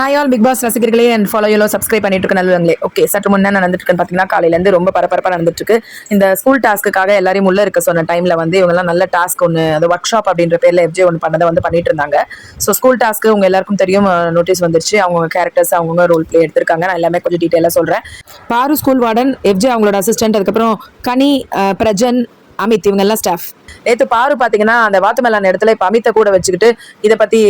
Hi all Bigg Boss ரசிகர்களே and follow யூலோ subscribe பண்ணிட்டு இருக்க நல்லவங்களே. ஓகே சற்று முன்னே நடந்துட்டு இருக்குன்னு பார்த்தீங்கன்னா காலையிலேருந்து ரொம்ப பரபரப்பாக நடந்துட்டு இருக்கு இந்த ஸ்கூல் டாஸ்க்குக்காக எல்லாரையும் உள்ள இருக்க சொன்ன டைம்ல வந்து இவங்கெல்லாம் நல்ல டாஸ்க் ஒன்று அது ஒர்க் ஷாப் அப்படின்ற பேர்ல எஃப்ஜே ஒன்று பண்ணதை வந்து பண்ணிட்டு இருந்தாங்க. ஸோ ஸ்கூல் டாஸ்க்கு உங்க எல்லாருக்கும் தெரியும் நோட்டீஸ் வந்துருச்சு. அவங்க கேரக்டர்ஸ் அவங்கவுங்க ரோல் பிளே எடுத்திருக்காங்க. நான் எல்லாமே கொஞ்சம் டீட்டெயிலாக சொல்கிறேன் பாரு ஸ்கூல் வார்டன் எஃப்ஜே அவங்களோட அசிஸ்டன்ட் அதுக்கப்புறம் கனி பிரஜன் அமித் இவங்கெல்லாம் ஸ்டாஃப் நேத்து பாரு பாத்தீங்கன்னா அந்த வாத்துமேலான இடத்துல இப்ப அமித்தை கூட வச்சுக்கிட்டு இதை பத்தி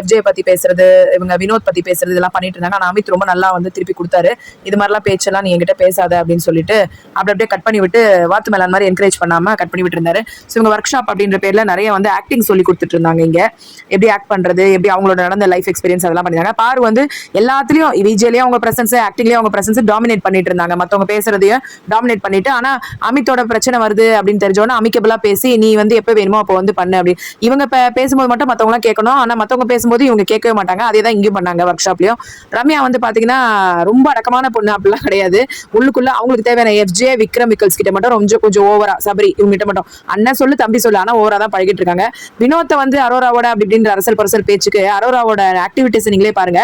எஃப்ஜே பத்தி பேசுறது இவங்க வினோத் பத்தி பேசுறது இதெல்லாம் பண்ணிட்டு இருந்தாங்க. ஆனா அமித் ரொம்ப நல்லா வந்து திருப்பி கொடுத்தாரு. இது மாதிரிலாம் பேச்செல்லாம் நீ என்கிட்ட பேசாத அப்படின்னு சொல்லிட்டு அப்படி அப்படியே கட் பண்ணி விட்டு வாத்துமேலான் மாதிரி என்கரேஜ் பண்ணாம கட் பண்ணி விட்டு இருந்தாரு ஸோ இவங்க ஒர்க் ஷாப் அப்படின்ற பேர்ல நிறைய வந்து ஆக்டிங் சொல்லி கொடுத்துட்டு இருந்தாங்க இங்க. எப்படி ஆக்ட் பண்றது எப்படி அவங்களோட நடந்த லைஃப் எக்ஸ்பீரியன்ஸ் அதெல்லாம் பண்ணிருந்தாங்க. பாரு வந்து எல்லாத்துலயும் விஜய்லயும் அவங்க பிரசன்ஸ் ஆக்டிங்லயும் அவங்க பிரசன்ஸ் டாமினேட் பண்ணிட்டு இருந்தாங்க. மத்தவங்க பேசுறதையும் டாமினேட் பண்ணிட்டு ஆனா அமித்தோட பிரச்சனை வருது அப்படின்னு தெரிஞ்சோன்னா அமிக்கபிளா பேசி நீ வந்து எப்ப வேணுமோ அப்போ வந்து பண்ணு அப்படி. இவங்க பேசும்போது மட்டும் மத்தவங்க கேட்கணும். ஆனா மத்தவங்க பேசும்போது இவங்க கேட்கவே மாட்டாங்க. அதே தான் இங்கேயும் பண்ணாங்க ஒர்க் ஷாப்லயும் ரம்யா வந்து பாத்தீங்கன்னா ரொம்ப அடக்கமான பொண்ணு அப்படிலாம் கிடையாது. உள்ளுக்குள்ள அவங்களுக்கு தேவையான எஃப்ஜே விக்ரம் விக்கல்ஸ் கிட்ட மட்டும் ரொம்ப கொஞ்சம் ஓவரா சபரி இவங்க கிட்ட மட்டும். அண்ணன் சொல்லு தம்பி சொல்லு. ஆனா ஓவரா தான் பழகிட்டு இருக்காங்க. வினோத்தை வந்து அரோராவோட அப்படி இப்படின்ற அரசல் பரசல் பேச்சுக்கு அரோராவோட ஆக்டிவிட்டிஸ் நீங்களே பாருங்க.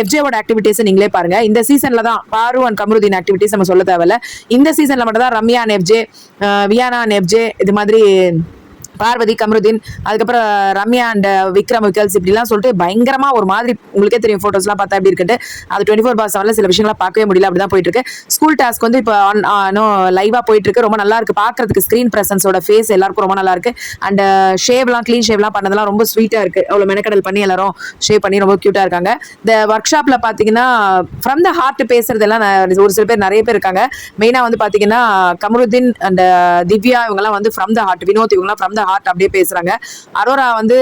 எஃப்ஜேவோட ஆக்டிவிட்டிஸ் நீங்களே பாருங்க. இந்த சீசன்ல தான் பாரு அண்ட் கமருதீன் ஆக்டிவிட்டிஸ் நம்ம சொல்ல தேவையில்ல. இந்த சீசன்ல மட்டும் தான் Ramya and FJ Viyana and FJ இது மாதிரி In. பார்வதி கமருதீன் அதுக்கப்புறம் ரம்யா அண்ட் விக்ரம் விக்கல்ஸ் இப்படிலாம் சொல்லிட்டு பயங்கரமா ஒரு மாதிரி உங்களுக்கே தெரியும் ஃபோட்டோஸ்லாம் பார்த்தா எப்படி இருக்குட்டு அது டுவெண்ட்டி ஃபோர் பார் செவனில் சில விஷயங்கள்லாம் பார்க்கவே முடியல அப்படிதான் போயிட்டு இருக்கு. ஸ்கூல் டாஸ்க் வந்து இப்போ இன்னும் லைவா uh, போயிட்டு இருக்கு. ரொம்ப நல்லா இருக்கு. பார்க்கறதுக்கு ஸ்க்ரீன் பிரசன்ஸோட ஃபேஸ் எல்லாருக்கும் ரொம்ப நல்லா இருக்கு. அண்ட் ஷேவ்லாம் க்ளீன் ஷேவ்லாம் பண்ணதெல்லாம் ரொம்ப ஸ்வீட்டா இருக்கு. அவ்வளோ மெனக்கடல் பண்ணி எல்லாரும் ஷேவ் பண்ணி ரொம்ப க்யூட்டா இருக்காங்க. இந்த ஒர்க் ஷாப்ல பாத்தீங்கன்னா ஃப்ரம் த ஹார்ட் பேசுறதெல்லாம் எல்லாம் ஒரு சில பேர் நிறைய பேர் இருக்காங்க. மெயினா வந்து பாத்தீங்கன்னா கமருதீன் அண்ட் uh, திவ்யா இவங்கெல்லாம் வந்து ஃப்ரம் த ஹார்ட் வினோத் இவங்கலாம் ஃப்ரம் த ஹார்ட் அப்படியே பேசுறாங்க. அரோரா வந்து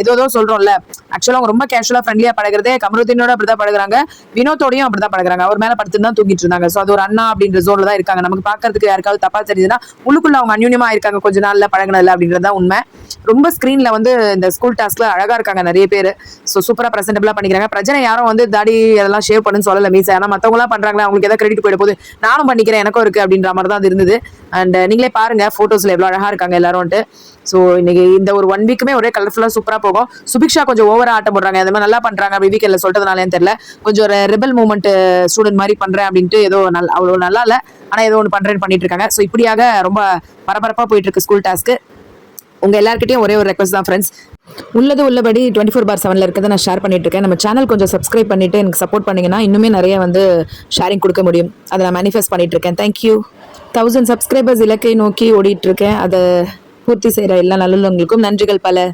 ஏதோ ஏதோ சொல்றோம்ல. ஆக்சுவலாக அவங்க ரொம்ப கேஷுவலாக ஃப்ரெண்ட்லியாக பழகிறதே கமருதீனோட அப்படிதான் பழகுறாங்க. வினோத்தோடையும் அப்படிதான் பழகுறாங்க. அவர் மேலே படுத்து தான் தூங்கிட்டு இருந்தாங்க. ஸோ அது ஒரு அண்ணா அப்படின்ற ஜோனில் தான் இருக்காங்க. நமக்கு பார்க்கறதுக்கு யாருக்காவது தப்பாக தெரியுதுன்னா உள்ளுக்குள்ள அவங்க அந்யூன்யமா இருக்காங்க கொஞ்ச நாளில் பழகினதில்ல அப்படின்றது தான் உண்மை. ரொம்ப ஸ்க்ரீனில் வந்து இந்த ஸ்கூல் டாஸ்க்ல அழகாக இருக்காங்க நிறைய பேர். ஸோ சூப்பராக ப்ரெசென்டபிளாக பண்ணிக்கிறாங்க. பிரச்சனை யாரும் வந்து தாடி அதெல்லாம் ஷேவ் பண்ணுன்னு சொல்லல மீஸ் ஆனால் மற்றவங்களாம் பண்ணுறாங்களா அவங்களுக்கு ஏதாவது கிரெடிட் போயிட போது நானும் பண்ணிக்கிறேன் எனக்கும் இருக்குது அப்படின்ற மாதிரி தான் அது இருந்தது. அண்ட் நீங்களே பாருங்க ஃபோட்டோஸில் எவ்வளோ அழகாக இருக்காங்க எல்லாரும் ஸோ இன்னைக்கு இந்த ஒரு ஒன் வீக்குமே ஒரே கலர்ஃபுல்லாக சூப்பராக போகும். சுபிக்ஷா கொஞ்சம் ஓவரா ஆட்டம் போடுறாங்க. அந்த மாதிரி நல்லா பண்றாங்க. அப்படி வீக்கெண்ட்ல சொல்றதுனாலேன்னு தெரியல. கொஞ்சம் ஒரு ரிபல் மூமெண்ட் ஸ்டூடெண்ட் மாதிரி பண்றேன் அப்படின்ட்டு ஏதோ நல்ல அவ்வளோ நல்லா இல்ல. ஆனா ஏதோ ஒன்று பண்றேன்னு பண்ணிட்டு இருக்காங்க. ஸோ இப்படியாக ரொம்ப பரபரப்பா போயிட்டு இருக்கு ஸ்கூல் டாஸ்க்கு உங்க எல்லார்கிட்டயும் ஒரே ஒரு ரெக்வஸ்ட் தான் ஃப்ரெண்ட்ஸ் உள்ளது உள்ளபடி டுவெண்ட்டி ஃபோர் பார் செவனில் இருக்கிறத நான் ஷேர் பண்ணிட்டு இருக்கேன். நம்ம சேனல் கொஞ்சம் சப்ஸ்கிரைப் பண்ணிட்டு எனக்கு சப்போர்ட் பண்ணீங்கன்னா இன்னுமே நிறைய வந்து ஷேரிங் கொடுக்க முடியும். அதை நான் மேனிஃபெஸ்ட் பண்ணிட்டு இருக்கேன். தேங்க்யூ தௌசண்ட் சப்ஸ்கிரைபர்ஸ் இலக்கை நோக்கி ஓடிட்டு இருக்கேன். அதை பூர்த்தி செய்கிற எல்லா நல்லுள்ளவங்களுக்கும் நன்றிகள் பல.